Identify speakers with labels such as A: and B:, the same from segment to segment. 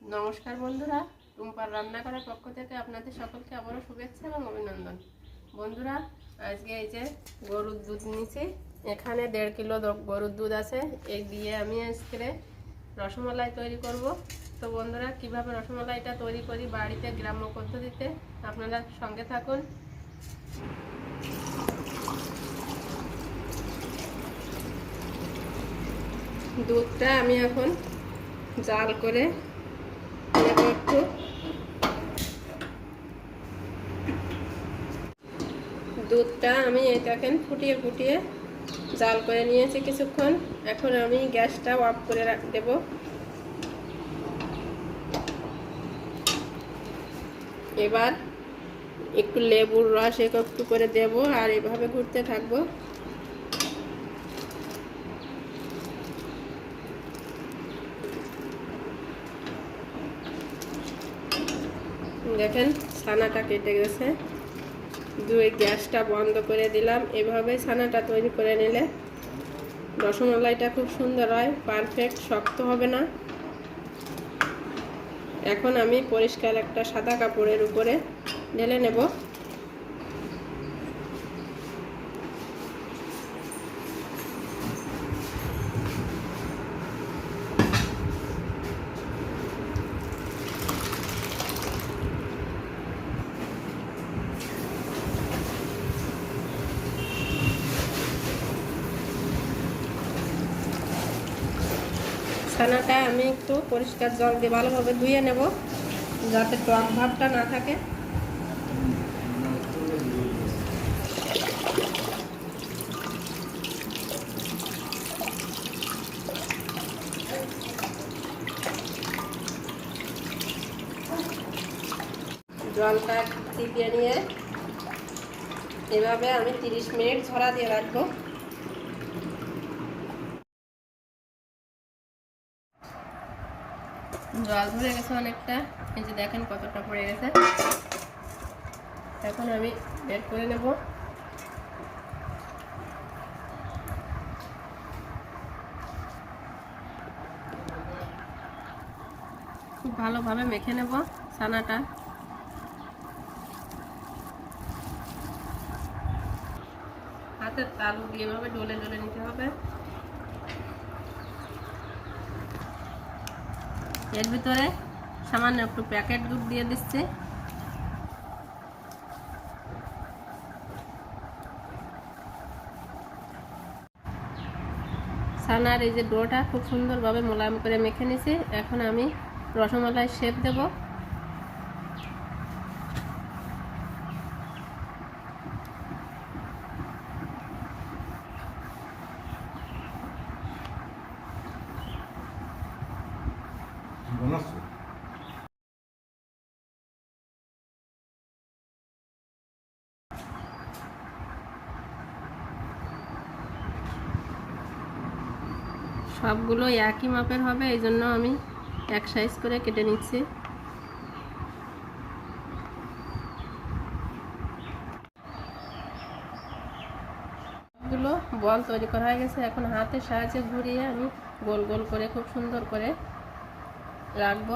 A: নমস্কার বন্ধুরা, টুম্পার রান্না করার পক্ষ থেকে আপনাদের সকলকে আবারও শুভেচ্ছা এবং অভিনন্দন। বন্ধুরা, আজকে এই যে গরুর দুধ নিয়েছি, এখানে দেড় কিলো গরুর দুধ আছে এই দিয়ে আমি আজকে রসমালাই তৈরি করব। তো বন্ধুরা, কীভাবে রসমালাইটা তৈরি করি বাড়িতে, গ্রাম্য পদ্ধতিতে, আপনারা সঙ্গে থাকুন। দুধটা আমি এখন জাল করে একটু দুধটা আমি দেখেন ফুটিয়ে ফুটিয়ে জাল করে নিয়েছি কিছুক্ষণ। এখন আমি গ্যাসটা অফ করে দেব। এবার একটু লেবুর রস একটু করে দেব আর এভাবে ঘুরতে থাকব। দেখেন, ছানাটা কেটে গেছে। দুই গ্যাসটা বন্ধ করে দিলাম। এভাবে ছানাটা তৈরি করে নিলে রসমলাইটা খুব সুন্দর হয় পারফেক্ট শক্ত হবে না। এখন আমি পরিষ্কার একটা সাদা কাপড়ের উপরে ঢেলে নেব। ছানাটা আমি একটু পরিষ্কার জল দিয়ে ভালোভাবে ধুয়ে নেব, যাতে টক ভাবটা না থাকে। জলটা টিপিয়ে নিয়ে এভাবে আমি তিরিশ মিনিট ঝরা দিয়ে রাখব। জল ধরে গেছে অনেকটা। এই যে দেখেন কতটা পড়ে গেছে। এখন আমি বের করে নেব। খুব ভালোভাবে মেখে নেব ছানাটা। হাতের তালু দিয়ে এভাবে ডলে ডলে নিতে হবে। এর ভিতরে সামান্য একটু প্যাকেট দুধ দিয়ে দিচ্ছে। ছানার এই যে ডোটা খুব সুন্দরভাবে মোলায়েম করে মেখে নিছি। এখন আমি রসমালাই শেপ দেব। সবগুলো একই মাপের হবে, এই জন্য আমি এক সাইজ করে কেটে নিচ্ছি। গুলো বল তৈরি করা হয়ে গেছে। এখন হাতের সাহায্যে ঘুরিয়ে আমি গোল গোল করে, খুব সুন্দর করে রাখব।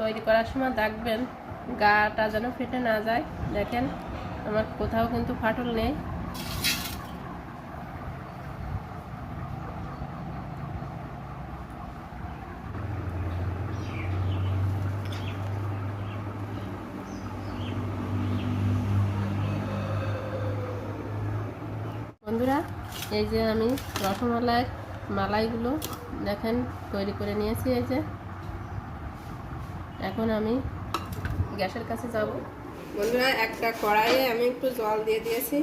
A: তৈরি করার সময় দেখবেন গাটা যেন ফেটে না যায়। দেখেন, আমার কোথাও কিন্তু ফাটল নেই। বন্ধুরা, এই যে আমি রসমালাইয়ের মালাইগুলো দেখেন, তৈরি করে নিয়েছি এই যে। এখন আমি গ্যাসের কাছে যাব। বন্ধুরা, একটা কড়াইয়ে আমি একটু জল দিয়ে দিয়েছি।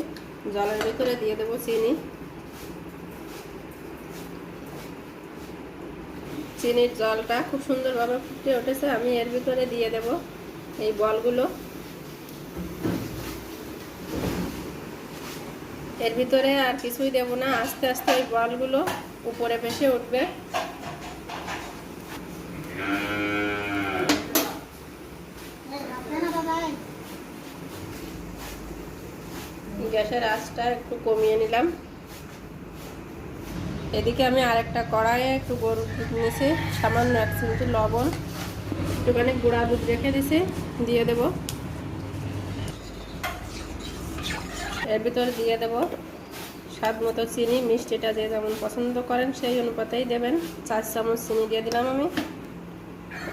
A: জলের ভিতরে দিয়ে দেবো চিনি। চিনির জলটা খুব সুন্দরভাবে ফুটে উঠেছে। আমি এর ভিতরে দিয়ে দেব এই বলগুলো। এর ভিতরে আর কিছুই দেব না। আস্তে আস্তে ওই বলগুলো উপরে ভেসে উঠবে। গ্যাসের আঁচটা একটু কমিয়ে নিলাম। এদিকে আমি আরেকটা কড়াইয়ে একটু গরুর দুধ নিয়েছি। সামান্য এক চিমটি লবণ। একটুখানি গুঁড়া দুধ রেখে দিছি, দিয়ে দেব। এর ভিতরে দিয়ে দেব স্বাদ মতো চিনি, মিষ্টিটা যে যেমন পছন্দ করেন সেই অনুপাতেই দেবেন। চার চামচ চিনি দিয়ে দিলাম আমি।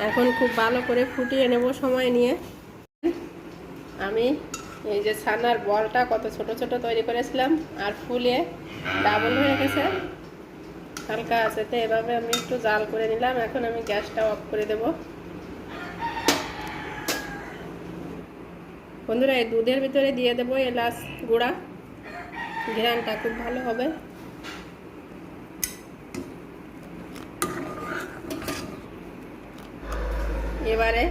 A: এখন খুব ভালো করে ফুটিয়ে নেব সময় নিয়ে। আমি এই যে ছানার বলটা কত ছোট ছোট তৈরি করেছিলাম আর ফুলে ডাবল হয়ে গেছে। হালকা আছে তো, এভাবে আমি একটু জাল করে নিলাম। এখন আমি গ্যাসটা অফ করে দেব। বন্ধুরা, এই দুধের ভিতরে দিয়ে দেবো এলাচ গুঁড়া। ঘ্রানটা খুব ভালো হবে। এবারে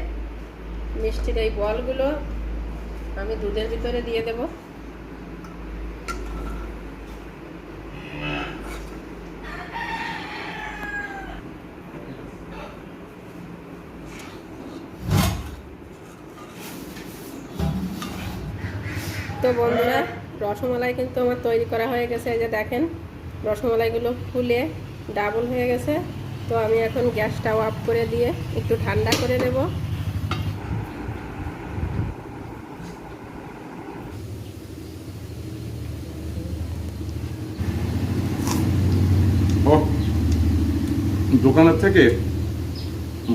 A: মিষ্টির এই বলগুলো আমি দুধের ভিতরে দিয়ে দেব। তো বন্ধুরা, রসমালাই কিন্তু আমার তৈরি করা হয়ে গেছে, এই যে দেখেন, রসমালাইগুলো ফুলে ডাবল হয়ে গেছে। তো আমি এখন গ্যাসটা অফ করে দিয়ে একটু ঠান্ডা করে নেব।
B: দোকানের থেকে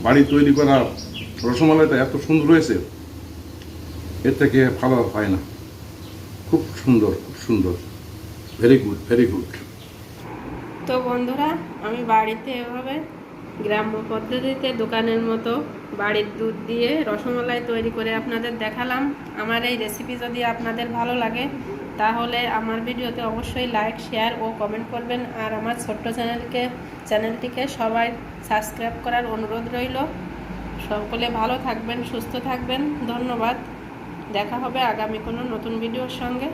B: বাড়ি তৈরি করা রসমালাইটা এত সুন্দর হয়েছে, এর থেকে ভালো হয় না। খুব সুন্দর খুব সুন্দর। ভেরি গুড ভেরি গুড
A: তো বন্ধুরা, আমি বাড়িতে এভাবে গ্রাম্য পদ্ধতিতে দোকানের মতো বাড়ির দুধ দিয়ে রসমালাই তৈরি করে আপনাদের দেখালাম। আমার এই রেসিপি যদি আপনাদের ভালো লাগে, তাহলে আমার ভিডিওতে অবশ্যই লাইক শেয়ার ও কমেন্ট করবেন। আর আমার ছোট্ট চ্যানেলকে, চ্যানেলটিকে সবাই সাবস্ক্রাইব করার অনুরোধ রইল। সকলে ভালো থাকবেন, সুস্থ থাকবেন। ধন্যবাদ। দেখা হবে আগামী কোনো নতুন ভিডিওর সঙ্গে।